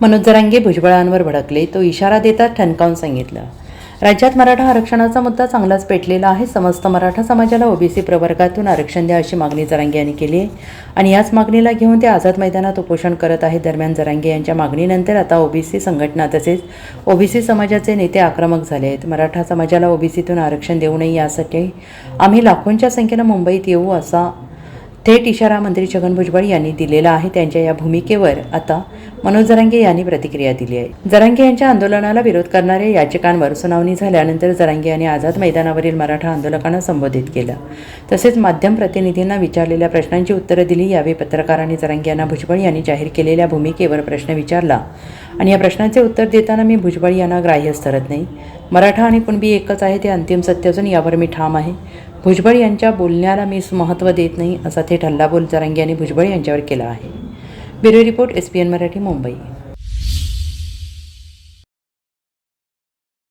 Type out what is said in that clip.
मनोज जरांगे भुजबळांवर भडकले. तो इशारा देतात ठणकावून सांगितलं. राज्यात मराठा आरक्षणाचा मुद्दा चांगलाच पेटलेला आहे. समस्त मराठा समाजाला ओबीसी प्रवर्गातून आरक्षण द्या अशी मागणी जरांगे यांनी केली आहे. आणि याच मागणीला घेऊन ते आझाद मैदानात उपोषण करत आहेत दरम्यान जरांगे यांच्या मागणीनंतर आता ओबीसी संघटना तसेच ओबीसी समाजाचे नेते आक्रमक झाले आहेत. मराठा समाजाला ओबीसीतून आरक्षण देऊ नये यासाठी आम्ही लाखोंच्या संख्येनं मुंबईत येऊ असा थेट इशारा मंत्री छगन भुजबळ यांनी दिलेला आहे. त्यांच्या या भूमिकेवर आता मनोज जरांगे यांनी प्रतिक्रिया दिली आहे. जरांगे यांच्या आंदोलनाला विरोध करणाऱ्या याचिकांवर सुनावणी झाल्यानंतर जरांगे यांनी आझाद मैदानावरील मराठा आंदोलकांना संबोधित केलं. तसेच माध्यम प्रतिनिधींना विचारलेल्या प्रश्नांची उत्तरं दिली. यावेळी पत्रकारांनी जरांगे यांना भुजबळ यांनी जाहीर केलेल्या भूमिकेवर प्रश्न विचारला. आणि या प्रश्नाचे उत्तर देताना मी भुजबळ यांना ग्राह्यच धरत नाही. मराठा आणि कुणबी एकच आहे ते अंतिम सत्य असून यावर मी ठाम आहे. भुजबळ यांच्या बोलण्याला मी महत्त्व देत नाही असा थेट हल्लाबोल जरांगे यांनी भुजबळ यांच्यावर केला आहे. Bureau report S P N Marathi Mumbai.